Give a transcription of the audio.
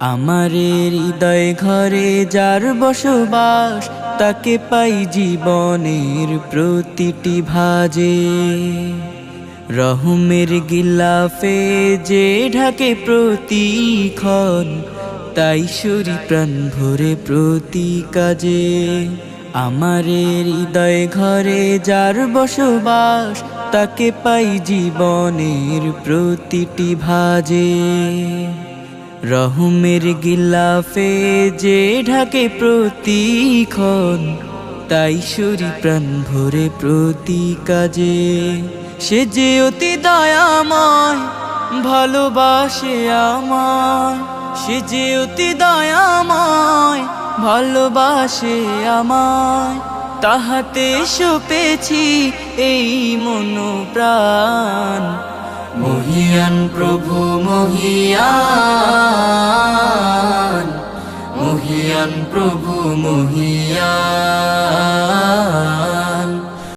আমারে হৃদয় ঘরে যার বসবাস, তাকে পাই জীবনের প্রতিটি ভাজে। রহমের গিলাফে যে ঢাকে প্রতিক্ষণ, তাই সরি প্রাণ ভরে প্রতি কাজে। আমারে হৃদয় ঘরে যার বসবাস, তাকে পাই জীবনের প্রতিটি ভাজে। রহমের গিলাফে যে ঢাকে প্রতিক্ষণ, তাই সরি প্রাণ ভরে প্রতি কাজে। সে যে অতি দয়াময়, ভালোবাসে আমায়। সে যে অতি দয়াময়, ভালোবাসে আমায়। তাহাতে সপেছি এই মনোপ্রাণ। মহিয়ান প্রভু, মহিয়ান। মহিয়ান প্রভু মহিয়ান।